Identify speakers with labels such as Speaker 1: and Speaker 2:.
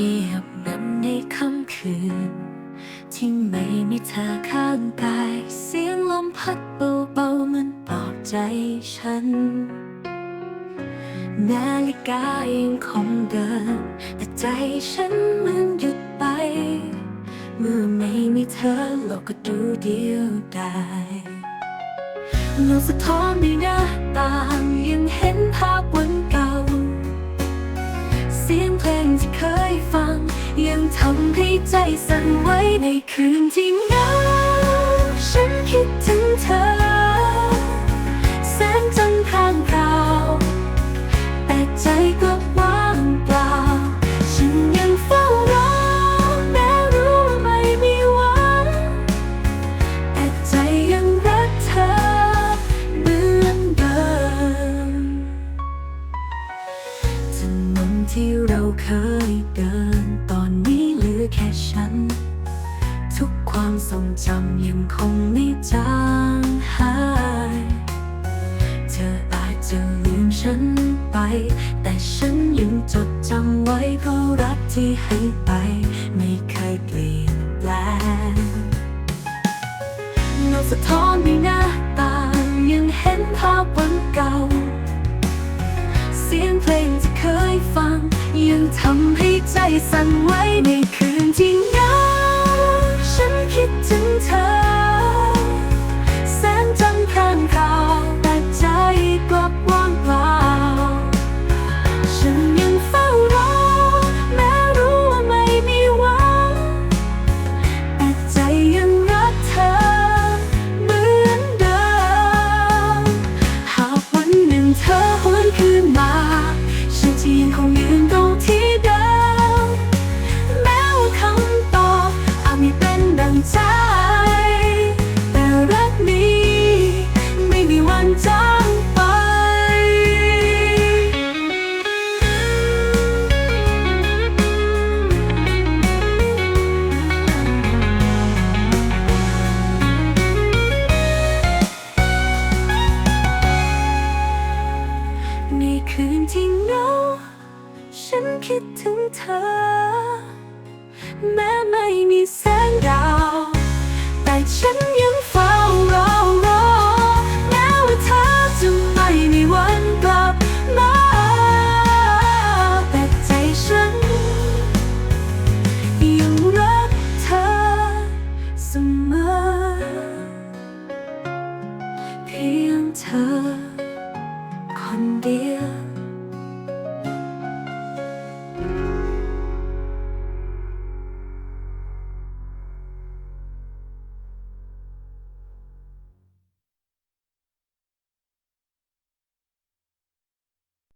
Speaker 1: งียบนั้นในค่ำคืน ที่ไม่มีเธอข้างกาย เสียงลมพัดเบาๆมันปลอบใจฉัน นาฬิกาเองคงเดิน แต่ใจฉันมันหยุดไป เมื่อไม่มีเธอโลกก็ดูเดียวดายลมสะท้อนในหน้าต่างยังเห็นำให้ใจสั่นไหวในคืนที่เหงาฉันคิดถึงเธอ แสนจันทร์างเราแต่ใจก็ว่างเปล่า ฉันยังเฝ้ารอแม้รู้ว่าไม่มีหวังแต่ใจยังรักเธอเหมือนเดิมถนนที่เราเคยเดิน ฉัน ทุกความทรงจำยังคงไม่จางหาย เธออาจจะลืมฉันไป แต่ฉันยังจดจำไว้เพราะรักที่ให้ไป ไม่เคยเปลี่ยนแปลงเงาสะท้อนในหน้าต่างยังเห็นภาพวันเก่า เสียงเพลงที่เคยฟัง ยังทำให้ใจสั่นไหวในคืน นคิดถึงเธอ แม้ไม่มีแสงดาว แต่ฉันยังเฝ้ารอรอ แม้ว่าเธอจะไม่มีวันกลับมา แต่ใจฉัน ยังรักเธอเสมอ เพียงเธอ